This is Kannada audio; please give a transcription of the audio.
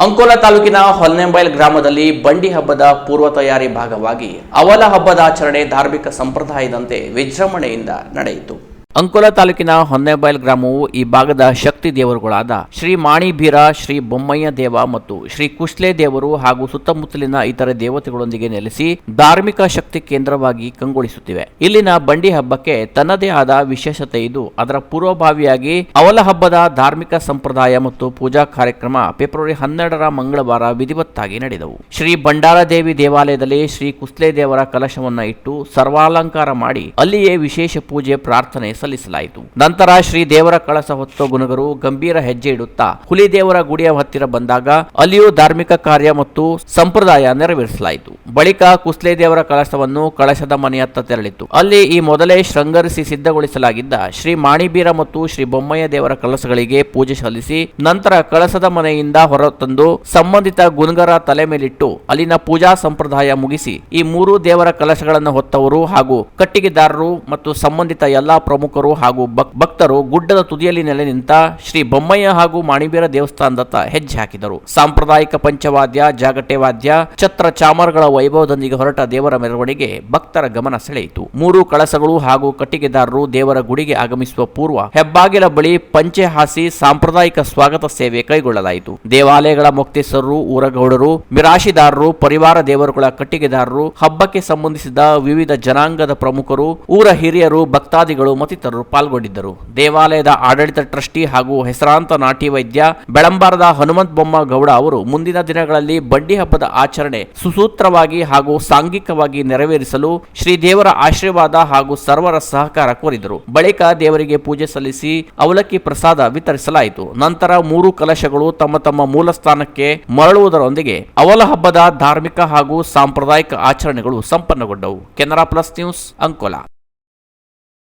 ಅಂಕೋಲಾ ತಾಲೂಕಿನ ಹೊಲ್ನೆಂಬೈಲ್ ಗ್ರಾಮದಲ್ಲಿ ಬಂಡಿ ಹಬ್ಬದ ಪೂರ್ವ ತಯಾರಿ ಭಾಗವಾಗಿ ಅವಲ ಹಬ್ಬದ ಆಚರಣೆ ಧಾರ್ಮಿಕ ಸಂಪ್ರದಾಯದಂತೆ ವಿಜೃಂಭಣೆಯಿಂದ ನಡೆಯಿತು. ಅಂಕೋಲಾ ತಾಲೂಕಿನ ಹೊನ್ನೆಬೈಲ್ ಗ್ರಾಮವು ಈ ಭಾಗದ ಶಕ್ತಿ ದೇವರುಗಳಾದ ಶ್ರೀ ಮಾಣಿಬೀರ ಶ್ರೀ ಬೊಮ್ಮಯ್ಯ ದೇವ ಮತ್ತು ಶ್ರೀ ಕುಶ್ಲೆ ದೇವರು ಹಾಗೂ ಸುತ್ತಮುತ್ತಲಿನ ಇತರ ದೇವತೆಗಳೊಂದಿಗೆ ನೆಲೆಸಿ ಧಾರ್ಮಿಕ ಶಕ್ತಿ ಕೇಂದ್ರವಾಗಿ ಕಂಗೊಳಿಸುತ್ತಿವೆ. ಇಲ್ಲಿನ ಬಂಡಿ ಹಬ್ಬಕ್ಕೆ ತನ್ನದೇ ಆದ ವಿಶೇಷತೆ ಇದು. ಅದರ ಪೂರ್ವಭಾವಿಯಾಗಿ ಅವಲ ಹಬ್ಬದ ಧಾರ್ಮಿಕ ಸಂಪ್ರದಾಯ ಮತ್ತು ಪೂಜಾ ಕಾರ್ಯಕ್ರಮ ಫೆಬ್ರವರಿ ಹನ್ನೆರಡರ ಮಂಗಳವಾರ ವಿಧಿವತ್ತಾಗಿ ನಡೆದವು. ಶ್ರೀ ಭಂಡಾರದೇವಿ ದೇವಾಲಯದಲ್ಲಿ ಶ್ರೀ ಕುಸ್ಲೆ ದೇವರ ಕಲಶವನ್ನ ಇಟ್ಟು ಸರ್ವಾಲಂಕಾರ ಮಾಡಿ ಅಲ್ಲಿಯೇ ವಿಶೇಷ ಪೂಜೆ, ಪ್ರಾರ್ಥನೆ ಸಲ್ಲಿಸಲಾಯಿತು ನಂತರ ಶ್ರೀ ದೇವರ ಕಳಸ ಹೊತ್ತು ಗುಣಗರು ಗಂಭೀರ ಹೆಜ್ಜೆ ಇಡುತ್ತಾ ಹುಲಿ ದೇವರ ಗುಡಿಯ ಹತ್ತಿರ ಬಂದಾಗ ಅಲ್ಲಿಯೂ ಧಾರ್ಮಿಕ ಕಾರ್ಯ ಮತ್ತು ಸಂಪ್ರದಾಯ ನೆರವೇರಿಸಲಾಯಿತು. ಬಳಿಕ ಕುಸ್ಲೆ ದೇವರ ಕಳಸವನ್ನು ಕಳಶದ ಮನೆಯತ್ತ ತೆರಳಿತು. ಅಲ್ಲಿ ಈ ಮೊದಲೇ ಶೃಂಗರಿಸಿ ಸಿದ್ಧಗೊಳಿಸಲಾಗಿದ್ದ ಶ್ರೀ ಮಾಣಿಬೀರ ಮತ್ತು ಶ್ರೀ ಬೊಮ್ಮಯ್ಯ ದೇವರ ಕಳಸಗಳಿಗೆ ಪೂಜೆ ಸಲ್ಲಿಸಿ ನಂತರ ಕಳಸದ ಮನೆಯಿಂದ ಹೊರತಂದು ಸಂಬಂಧಿತ ಗುನ್ಗರ ತಲೆ ಮೇಲಿಟ್ಟು ಅಲ್ಲಿನ ಪೂಜಾ ಸಂಪ್ರದಾಯ ಮುಗಿಸಿ ಈ ಮೂರು ದೇವರ ಕಲಶಗಳನ್ನು ಹೊತ್ತವರು ಹಾಗೂ ಕಟ್ಟಿಗೆದಾರರು ಮತ್ತು ಸಂಬಂಧಿತ ಎಲ್ಲಾ ಪ್ರಮುಖರು ಹಾಗೂ ಭಕ್- ಭಕ್ತರು ಗುಡ್ಡದ ತುದಿಯಲ್ಲಿ ನೆಲೆ ನಿಂತ ಶ್ರೀ ಬೊಮ್ಮಯ್ಯ ಹಾಗೂ ಮಾಣಿಬೀರ ದೇವಸ್ಥಾನದತ್ತ ಹೆಜ್ಜೆ ಹಾಕಿದರು. ಸಾಂಪ್ರದಾಯಿಕ ಪಂಚವಾದ್ಯ ಜಾಗಟೆ ವಾದ್ಯ ಛತ್ರ ಚಾಮರಗಳ ವೈಭವದೊಂದಿಗೆ ಹೊರಟ ದೇವರ ಮೆರವಣಿಗೆ ಭಕ್ತರ ಗಮನ ಸೆಳೆಯಿತು. ಮೂರು ಕಳಸಗಳು ಹಾಗೂ ಕಟ್ಟಿಗೆದಾರರು ದೇವರ ಗುಡಿಗೆ ಆಗಮಿಸುವ ಪೂರ್ವ ಹೆಬ್ಬಾಗಿಲ ಬಳಿ ಪಂಚೆ ಹಾಸಿ ಸಾಂಪ್ರದಾಯಿಕ ಸ್ವಾಗತ ಸೇವೆ ಕೈಗೊಳ್ಳಲಾಯಿತು. ದೇವಾಲಯಗಳ ಮೊಕ್ತೇಸರರು ಊರಗೌಡರು, ಮಿರಾಶಿದಾರರು, ಪರಿವಾರ ದೇವರುಗಳ ಕಟ್ಟಿಗೆದಾರರು, ಹಬ್ಬಕ್ಕೆ ಸಂಬಂಧಿಸಿದ ವಿವಿಧ ಜನಾಂಗದ ಪ್ರಮುಖರು, ಊರ ಹಿರಿಯರು, ಭಕ್ತಾದಿಗಳು ಮತ್ತಿತರರು ಪಾಲ್ಗೊಂಡಿದ್ದರು. ದೇವಾಲಯದ ಆಡಳಿತ ಟ್ರಸ್ಟಿ ಹಾಗೂ ಹೆಸರಾಂತ ನಾಟಿ ವೈದ್ಯ ಬೆಳಂಬಾರದ ಹನುಮಂತ ಬೊಮ್ಮ ಗೌಡ ಅವರು ಮುಂದಿನ ದಿನಗಳಲ್ಲಿ ಬಂಡಿ ಹಬ್ಬದ ಆಚರಣೆ ಸುಸೂತ್ರವಾಗಿ ಹಾಗೂ ಸಾಂಘಿಕವಾಗಿ ನೆರವೇರಿಸಲು ಶ್ರೀ ದೇವರ ಆಶೀರ್ವಾದ ಹಾಗೂ ಸರ್ವರ ಸಹಕಾರ ಕೋರಿದರು. ಬಳಿಕ ದೇವರಿಗೆ ಪೂಜೆ ಸಲ್ಲಿಸಿ ಅವಲಕ್ಕಿ ಪ್ರಸಾದ ವಿತರಿಸಲಾಯಿತು. ನಂತರ ಮೂರು ಕಲಶಗಳು ತಮ್ಮ ತಮ್ಮ ಮೂಲ ಸ್ಥಾನಕ್ಕೆ ಮರಳುವುದರೊಂದಿಗೆ ಅವಲ ಹಬ್ಬದ ಧಾರ್ಮಿಕ ಹಾಗೂ ಸಾಂಪ್ರದಾಯಿಕ ಆಚರಣೆಗಳು ಸಂಪನ್ನಗೊಂಡವು. Canara plus news Ankola.